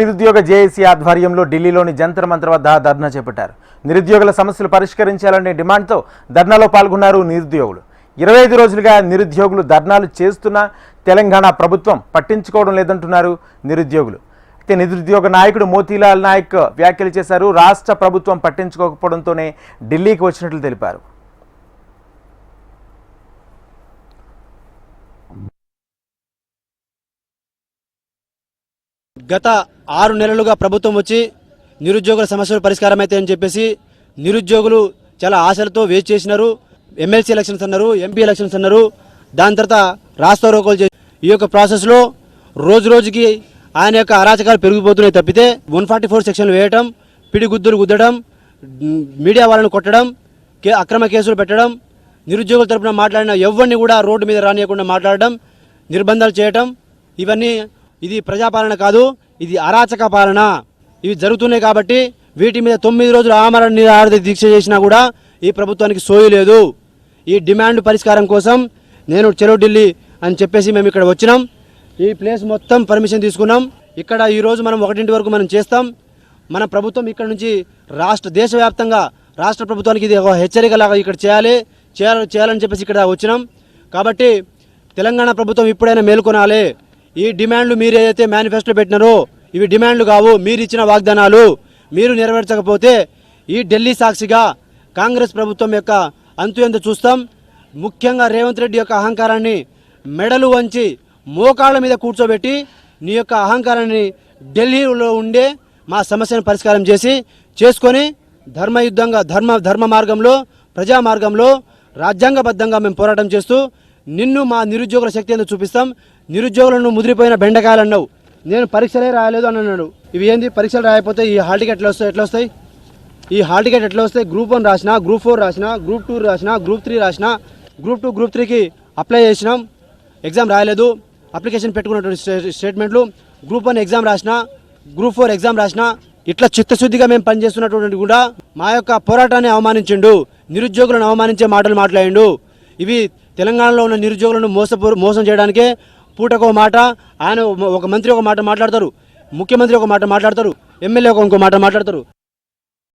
నిరుద్యోగ జేఏసీ ఆధ్వర్యంలో ఢిల్లీలోని జంతర్ మంత్ర వద్ద ధర్నా చేపట్టారు. నిరుద్యోగుల సమస్యలు పరిష్కరించాలనే డిమాండ్తో ధర్నాలో పాల్గొన్నారు నిరుద్యోగులు. ఇరవై ఐదు రోజులుగా నిరుద్యోగులు ధర్నాలు చేస్తున్నా తెలంగాణ ప్రభుత్వం పట్టించుకోవడం లేదంటున్నారు నిరుద్యోగులు. అయితే నిరుద్యోగ నాయకుడు మోతీలాల్ నాయక్ వ్యాఖ్యలు చేశారు. రాష్ట్ర ప్రభుత్వం పట్టించుకోకపోవడంతోనే ఢిల్లీకి వచ్చినట్లు తెలిపారు. గత ఆరు నెలలుగా ప్రభుత్వం వచ్చి నిరుద్యోగుల సమస్యలు పరిష్కారం అయితే అని చెప్పేసి నిరుద్యోగులు చాలా ఆశలతో వేచి చేసినారు. ఎమ్మెల్సీ ఎలక్షన్స్ అన్నారు ఎంపీ ఎలక్షన్స్ అన్నారు. దాని తర్వాత రాస్తా రోకోలు చేసి ఈ యొక్క ప్రాసెస్లో రోజు రోజుకి ఆయన యొక్క అరాచకాలు పెరిగిపోతున్నాయి తప్పితే వన్ ఫార్టీ ఫోర్ సెక్షన్లు వేయటం పిడిగుద్దులు గుద్దడం మీడియా వాళ్ళని కొట్టడం కే అక్రమ కేసులు పెట్టడం నిరుద్యోగుల తరపున మాట్లాడిన ఎవరిని కూడా రోడ్డు మీద రానియకుండా మాట్లాడడం నిర్బంధాలు చేయటం ఇవన్నీ ఇది ప్రజాపాలన కాదు ఇది అరాచక పాలన. ఇవి జరుగుతున్నాయి కాబట్టి వీటి మీద తొమ్మిది రోజులు ఆమరణ నిరాహార దీక్ష చేసినా కూడా ఈ ప్రభుత్వానికి సోయి లేదు. ఈ డిమాండ్ పరిష్కారం కోసం నేను చెలో ఢిల్లీ అని చెప్పేసి మేము ఇక్కడ వచ్చినాం. ఈ ప్లేస్ మొత్తం పర్మిషన్ తీసుకున్నాం. ఇక్కడ ఈరోజు మనం ఒకటింటి వరకు మనం చేస్తాం. మన ప్రభుత్వం ఇక్కడ నుంచి రాష్ట్ర దేశవ్యాప్తంగా రాష్ట్ర ప్రభుత్వానికి ఇది ఒక హెచ్చరికలాగా ఇక్కడ చేయాలి చేయాలి చేయాలని చెప్పేసి ఇక్కడ వచ్చినాం. కాబట్టి తెలంగాణ ప్రభుత్వం ఇప్పుడైనా మేల్కొనాలి. ఈ డిమాండ్లు మీరు ఏదైతే మేనిఫెస్టో పెట్టినారో ఇవి డిమాండ్లు కావు మీరు ఇచ్చిన వాగ్దానాలు మీరు నెరవేర్చకపోతే ఈ ఢిల్లీ సాక్షిగా కాంగ్రెస్ ప్రభుత్వం యొక్క అంతు ఎంత చూస్తాం. ముఖ్యంగా రేవంత్ రెడ్డి యొక్క అహంకారాన్ని మెడలు వంచి మోకాళ్ళ మీద కూర్చోబెట్టి నీ యొక్క అహంకారాన్ని ఢిల్లీలో ఉండే మా సమస్యను పరిష్కారం చేసి చేసుకొని ధర్మయుద్ధంగా ధర్మ ధర్మ మార్గంలో ప్రజా మార్గంలో రాజ్యాంగబద్ధంగా మేము పోరాటం చేస్తూ నిన్ను మా నిరుద్యోగుల శక్తి ఎందుకు చూపిస్తాం. నిరుద్యోగులను ముదిరిపోయిన బెండకాయలు అన్నావు నేను పరీక్షలే రాయలేదు అని అన్నాడు. ఇవి ఏంది? పరీక్షలు రాయకపోతే ఈ హాల్ టికెట్ ఎట్లా వస్తాయి? ఎట్లా వస్తాయి? ఈ హాల్ టికెట్ ఎట్లా వస్తాయి? గ్రూప్ వన్ రాసిన గ్రూప్ ఫోర్ రాసిన గ్రూప్ టూ రాసిన గ్రూప్ త్రీ రాసిన గ్రూప్ టూ గ్రూప్ త్రీకి అప్లై చేసినాం. ఎగ్జామ్ రాయలేదు. అప్లికేషన్ పెట్టుకున్నటువంటి స్టే- స్టేట్మెంట్లు. గ్రూప్ వన్ ఎగ్జామ్ రాసిన గ్రూప్ ఫోర్ ఎగ్జామ్ రాసిన ఇట్లా చిత్తశుద్ధిగా మేము పనిచేస్తున్నటువంటి కూడా మా యొక్క పోరాటాన్ని అవమానించిండు. నిరుద్యోగులను అవమానించే మాటలు మాట్లాడిండు. ఇవి తెలంగాణలో ఉన్న నిరుద్యోగులను మోసపో మోసం చేయడానికే పూటకో మాట ఆయన ఒక మంత్రి ఒక మాట మాట్లాడతారు ముఖ్యమంత్రి ఒక మాట మాట్లాడతారు ఎమ్మెల్యే ఒక ఇంకో మాట మాట్లాడతారు.